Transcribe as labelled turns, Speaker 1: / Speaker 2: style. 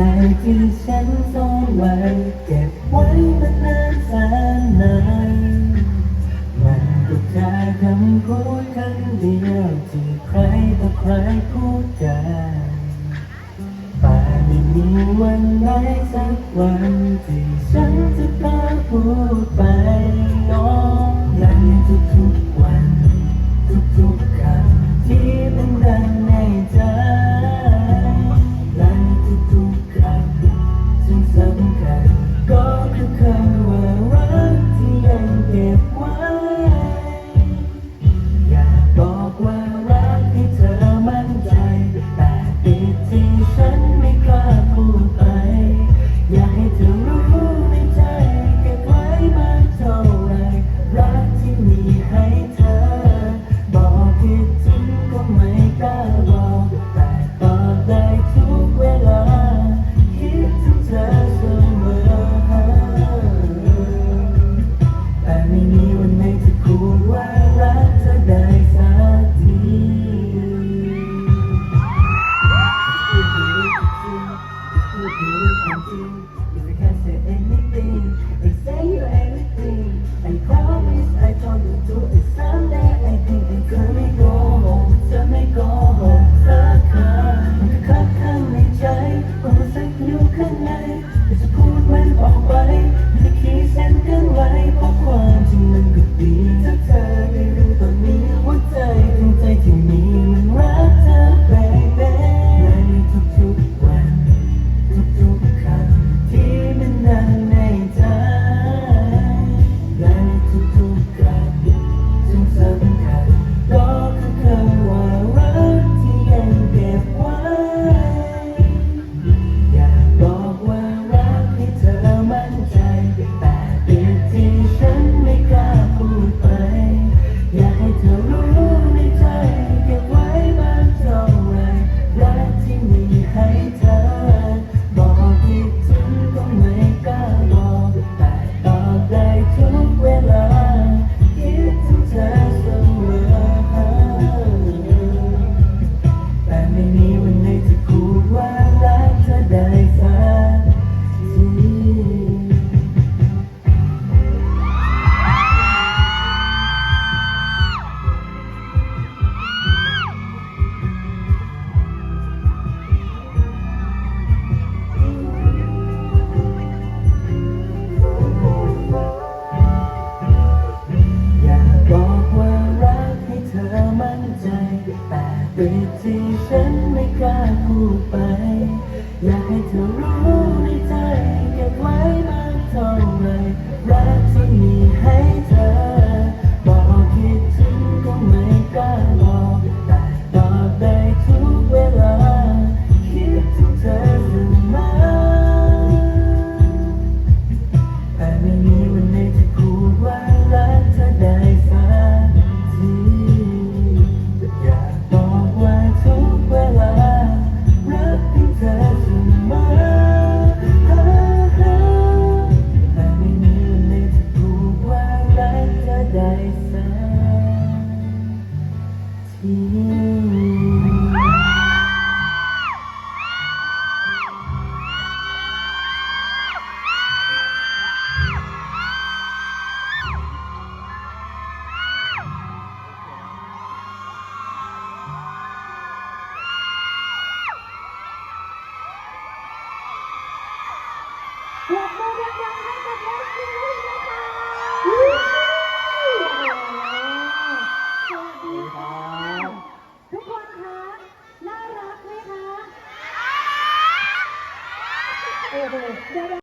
Speaker 1: ใจที่ฉันซ่อนไว้เก็บไว้มานานแสนนานมันก็แค่คำพูดคำเดียวที่ใครต่อใครพูดกันแต่ไม่มีวันไหนสักวันที่ฉันจะต้องพูดไปน้องในทุกๆวัน ทุกๆคำที่มันดังในใจ แต่ปิดที่ฉันไม่กล้าพูดไป อยากให้เธอรู้ในใจเก็บไว้มากเท่าไรรักที่มีให้เธอ ปรบมือดังๆให้กัเล่นสวัสดีค่ะทุกคนคะน่ารักไหมคะเดี๋